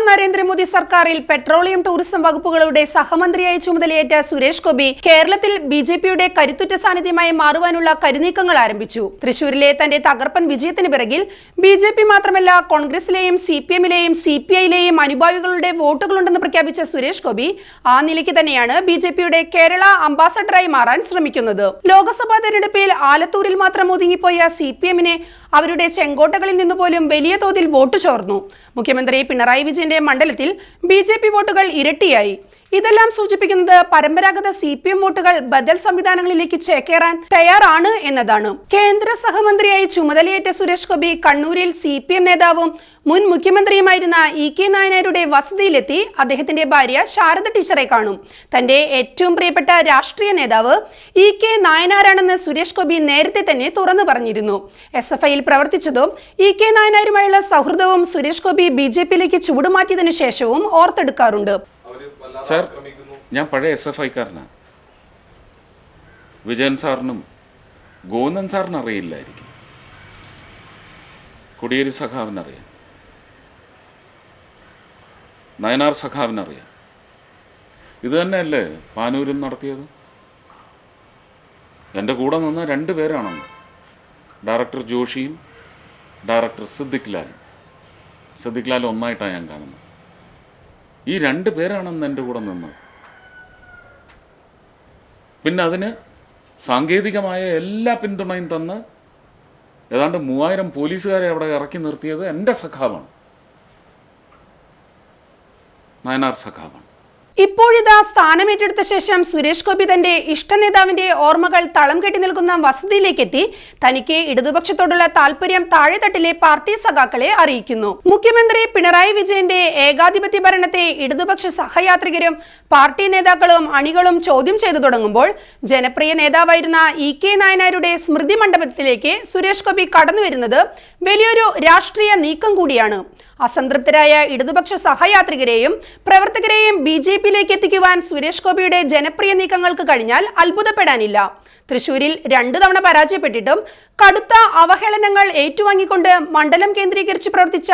ഒന്നാം നരേന്ദ്രമോദി സർക്കാരിൽ petroleum tourism വകുപ്പുകളുടെ സഹമന്ത്രിയായി ചുമതലയേറ്റ സുരേഷ് ഗോപി കേരളത്തിൽ ബി ജെ പിയുടെ കരുത്തുറ്റ സാന്നിധ്യമായി മാറുവാനുള്ള കരുനീക്കങ്ങൾ ആരംഭിച്ചു. തൃശൂരിലെ തന്റെ തകർപ്പൻ വിജയത്തിന് പിറകിൽ ബി ജെ പി മാത്രമല്ല കോൺഗ്രസിലെയും സി പി എമ്മിലെയും സി പി ഐയിലെയും അനുഭാവികളുടെ വോട്ടുകളുണ്ടെന്ന് പ്രഖ്യാപിച്ച സുരേഷ് ഗോപി ആ നിലയ്ക്ക് തന്നെയാണ് ബി ജെ പിയുടെ കേരള അംബാസഡറായി മാറാൻ ശ്രമിക്കുന്നത്. ലോക്സഭാ തെരഞ്ഞെടുപ്പിൽ ആലത്തൂരിൽ മാത്രം ഒതുങ്ങിപ്പോയ സി പി എമ്മിനെ അവരുടെ ചെങ്കോട്ടകളിൽ നിന്ന് പോലും വലിയ തോതിൽ വോട്ട് ചോർന്നു. മുഖ്യമന്ത്രി പിണറായി വിജയന്റെ മണ്ഡലത്തിൽ ബി ജെ പി വോട്ടുകൾ ഇരട്ടിയായി ഇതെല്ലാം സൂചിപ്പിക്കുന്നത് പരമ്പരാഗത സി പി എം വോട്ടുകൾ ബദൽ സംവിധാനങ്ങളിലേക്ക് ചേക്കേറാൻ തയ്യാറാണ് എന്നതാണ്. കേന്ദ്ര സഹമന്ത്രിയായി ചുമതലയേറ്റ സുരേഷ് ഗോപി കണ്ണൂരിൽ സി പി എം നേതാവും മുൻ മുഖ്യമന്ത്രിയുമായിരുന്ന ഇ കെ നായനാരുടെ വസതിയിലെത്തി അദ്ദേഹത്തിന്റെ ഭാര്യ ശാരദ ടീച്ചറെ കാണും. തന്റെ ഏറ്റവും പ്രിയപ്പെട്ട രാഷ്ട്രീയ നേതാവ് ഇ കെ നായനാരാണെന്ന് സുരേഷ് ഗോപി നേരത്തെ തന്നെ തുറന്നു പറഞ്ഞിരുന്നു. എസ് എഫ് ഐയിൽ പ്രവർത്തിച്ചതും ഇ കെ നായനാരുമായുള്ള സൗഹൃദവും സുരേഷ് ഗോപി ബി ജെ പിയിലേക്ക് ചുവടുമാറ്റിയതിനു ശേഷവും ഓർത്തെടുക്കാറുണ്ട്. സാർ ഞാൻ പഴയ എസ് എഫ് ഐക്കാരനാണ് വിജയൻ സാറിനും ഗോവിന്ദൻ സാറിന് അറിയില്ലായിരിക്കും. കൊടിയേരി സഖാവിനറിയാം. നയനാർ സഖാവിനറിയാം. ഇത് തന്നെയല്ലേ പാനൂരും നടത്തിയത്? എന്റെ കൂടെ നിന്ന രണ്ട് പേരാണെന്ന്. ഡയറക്ടർ ജോഷിയും ഡയറക്ടർ സിദ്ദിഖ് ലാലും. സിദ്ദിഖ് ലാൽ ഒന്നായിട്ടാണ് ഞാൻ കാണുന്നത്. ഈ രണ്ട് പേരാണെന്ന് എന്റെ കൂടെ നിന്നത് പിന്നെ അതിന് സാങ്കേതികമായ എല്ലാ പിന്തുണയും തന്ന് ഏതാണ്ട് മൂവായിരം പോലീസുകാരെ അവിടെ ഇറക്കി നിർത്തിയത് എന്റെ സഖാവാണ്. നയനാർ സഖാവാണ്. ഇപ്പോഴിതാ സ്ഥാനമേറ്റെടുത്ത ശേഷം സുരേഷ് ഗോപി തന്റെ ഇഷ്ടനേതാവിന്റെ ഓർമ്മകൾ തളം കെട്ടി നിൽക്കുന്ന വസതിയിലേക്കെത്തി. തനിക്ക് ഇടതുപക്ഷത്തോടുള്ള താല്പര്യം താഴെത്തട്ടിലെ പാർട്ടി സഖാക്കളെ അറിയിക്കുന്നു. മുഖ്യമന്ത്രി പിണറായി വിജയന്റെ ഏകാധിപത്യ ഭരണത്തെ ഇടതുപക്ഷ സഹയാത്രികരും പാർട്ടി നേതാക്കളും അണികളും ചോദ്യം ചെയ്തു തുടങ്ങുമ്പോൾ ജനപ്രിയ നേതാവായിരുന്ന ഇ കെ നായനാരുടെ സ്മൃതി മണ്ഡപത്തിലേക്ക് സുരേഷ് ഗോപി കടന്നു വരുന്നത് വലിയൊരു രാഷ്ട്രീയ നീക്കം കൂടിയാണ്. അസംതൃപ്തരായ ഇടതുപക്ഷ സഹയാത്രികരെയും പ്രവർത്തകരെയും ബി ജെ പിയിലേക്ക് എത്തിക്കുവാൻ സുരേഷ് ഗോപിയുടെ ജനപ്രിയ നീക്കങ്ങൾക്ക് കഴിഞ്ഞാൽ അത്ഭുതപ്പെടാനില്ല. തൃശൂരിൽ രണ്ടു തവണ പരാജയപ്പെട്ടിട്ടും കടുത്ത അവഹേളനങ്ങൾ ഏറ്റുവാങ്ങിക്കൊണ്ട് മണ്ഡലം കേന്ദ്രീകരിച്ച് പ്രവർത്തിച്ച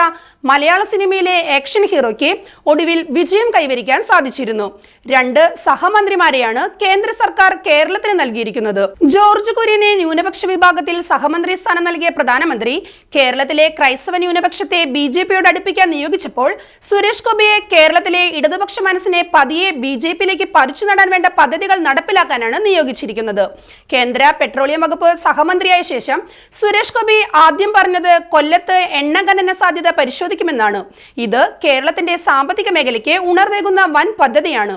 മലയാള സിനിമയിലെ ആക്ഷൻ ഹീറോയ്ക്ക് ഒടുവിൽ വിജയം കൈവരിക്കാൻ സാധിച്ചിരുന്നു. രണ്ട് സഹമന്ത്രിമാരെയാണ് കേന്ദ്ര സർക്കാർ കേരളത്തിന് നൽകിയിരിക്കുന്നത്. ജോർജ് കുര്യനെ ന്യൂനപക്ഷ വിഭാഗത്തിൽ സഹമന്ത്രി സ്ഥാനം നൽകിയ പ്രധാനമന്ത്രി കേരളത്തിലെ ക്രൈസ്തവ ന്യൂനപക്ഷത്തെ ബി ജെ പിയോട് അടുപ്പിക്കാൻ നിയോഗിച്ചപ്പോൾ സുരേഷ് ഗോപിയെ കേരളത്തിലെ ഇടതുപക്ഷ മനസ്സിനെ പതിയെ ബി ജെ പിയിലേക്ക് പറിച്ചു നടാൻ വേണ്ട പദ്ധതികൾ നടപ്പിലാക്കാനാണ് നിയോഗിച്ചിരിക്കുന്നത്. കേന്ദ്ര പെട്രോളിയം വകുപ്പ് സഹമന്ത്രിയായ ശേഷം സുരേഷ് ഗോപി ആദ്യം പറഞ്ഞത് കൊല്ലത്ത് എണ്ണ ഖനന സാധ്യത പരിശോധിക്കുമെന്നാണ്. ഇത് കേരളത്തിന്റെ സാമ്പത്തിക മേഖലയ്ക്ക് ഉണർവേകുന്ന വൻ പദ്ധതിയാണ്.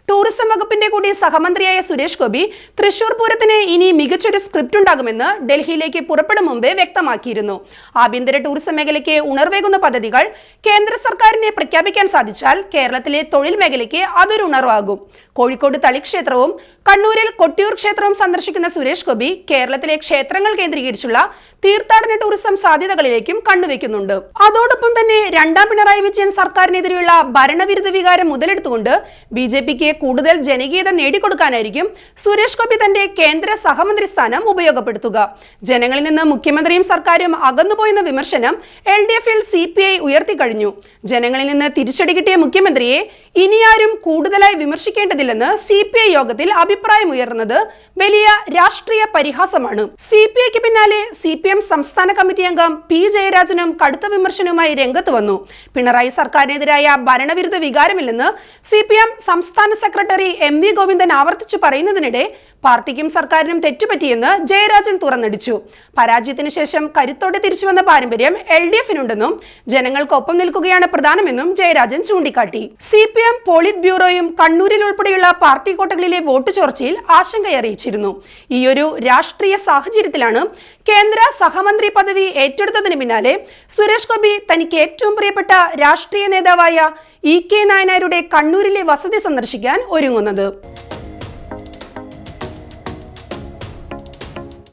ടൂറിസം വകുപ്പിന്റെ കൂടി സഹമന്ത്രിയായ സുരേഷ് ഗോപി തൃശൂർ പൂരത്തിന് ഇനി മികച്ചൊരു സ്ക്രിപ്റ്റ് ഉണ്ടാകുമെന്ന് ഡൽഹിയിലേക്ക് പുറപ്പെടും മുമ്പേ വ്യക്തമാക്കിയിരുന്നു. ആഭ്യന്തര ടൂറിസം മേഖലയ്ക്ക് ഉണർവേകുന്ന പദ്ധതികൾ കേന്ദ്ര സർക്കാരിനെ പ്രഖ്യാപിക്കാൻ സാധിച്ചാൽ കേരളത്തിലെ തൊഴിൽ മേഖലയ്ക്ക് അതൊരു ഉണർവാകും. കോഴിക്കോട് തളിക്ഷേത്രവും കണ്ണൂരിൽ കൊട്ടിയൂർ ക്ഷേത്രവും സന്ദർശിക്കുന്ന സുരേഷ് ഗോപി കേരളത്തിലെ ക്ഷേത്രങ്ങൾ കേന്ദ്രീകരിച്ചുള്ള തീർത്ഥാടന ടൂറിസം സാധ്യതകളിലേക്കും കണ്ണുവെക്കുന്നുണ്ട്. അതോടൊപ്പം തന്നെ രണ്ടാം പിണറായി വിജയൻ സർക്കാരിനെതിരെയുള്ള ഭരണവിരുദ്ധ വികാരം മുതലെടുത്തുകൊണ്ട് ബി ജെ പിക്ക് കൂടുതൽ ജനകീയത നേടിക്കൊടുക്കാനായിരിക്കും സുരേഷ് ഗോപി തന്റെ കേന്ദ്ര സഹമന്ത്രി സ്ഥാനം ഉപയോഗപ്പെടുത്തുക. ജനങ്ങളിൽ നിന്ന് മുഖ്യമന്ത്രിയും സർക്കാരും അകന്നുപോയെന്ന വിമർശനം എൽ ഡി എഫിൽ സി പി ഐ ഉയർത്തിക്കഴിഞ്ഞു ജനങ്ങളിൽ നിന്ന് തിരിച്ചടി കിട്ടിയ മുഖ്യമന്ത്രിയെ ഇനിയാരും കൂടുതലായി വിമർശിക്കേണ്ടതില്ലെന്ന് സി പി ഐ യോഗത്തിൽ അഭിപ്രായമുയർന്നത് വലിയ രാഷ്ട്രീയ പരിഹാസമാണ്. സി പി ഐക്ക് പിന്നാലെ സി പി എം സംസ്ഥാന കമ്മിറ്റി അംഗം പി ജയരാജനും കടുത്ത വിമർശനവുമായി രംഗത്ത് വന്നു. പിണറായി സർക്കാരിനെതിരായ ഭരണവിരുദ്ധ വികാരമില്ലെന്ന് സി പി എം സംസ്ഥാന സെക്രട്ടറി എം വി ഗോവിന്ദൻ ആവർത്തിച്ചു പറയുന്നതിനിടെ പാർട്ടിക്കും സർക്കാരിനും തെറ്റുപറ്റിയെന്ന് ജയരാജൻ തുറന്നടിച്ചു. പരാജയത്തിന് ശേഷം കരുത്തോടെ തിരിച്ചുവന്ന പാരമ്പര്യം എൽ ഡി എഫിനുണ്ടെന്നും ജനങ്ങൾക്കൊപ്പം നിൽക്കുകയാണ് പ്രധാനമെന്നും ജയരാജൻ ചൂണ്ടിക്കാട്ടി. സി പി എം പോളിറ്റ് ബ്യൂറോയും കണ്ണൂരിൽ ഉൾപ്പെടെയുള്ള പാർട്ടി കോട്ടകളിലെ വോട്ട് ചോർച്ചയിൽ ആശങ്കയറിയിച്ചിരുന്നു. ഈയൊരു രാഷ്ട്രീയ സാഹചര്യത്തിലാണ് കേന്ദ്ര സഹമന്ത്രി പദവി ഏറ്റെടുത്തതിന് പിന്നാലെ സുരേഷ് ഗോപി തനിക്ക് ഏറ്റവും പ്രിയപ്പെട്ട രാഷ്ട്രീയ നേതാവായ ഇ കെ നായനാരുടെ കണ്ണൂരിലെ വസതി സന്ദർശിക്കാൻ ഒരുങ്ങുന്നത്.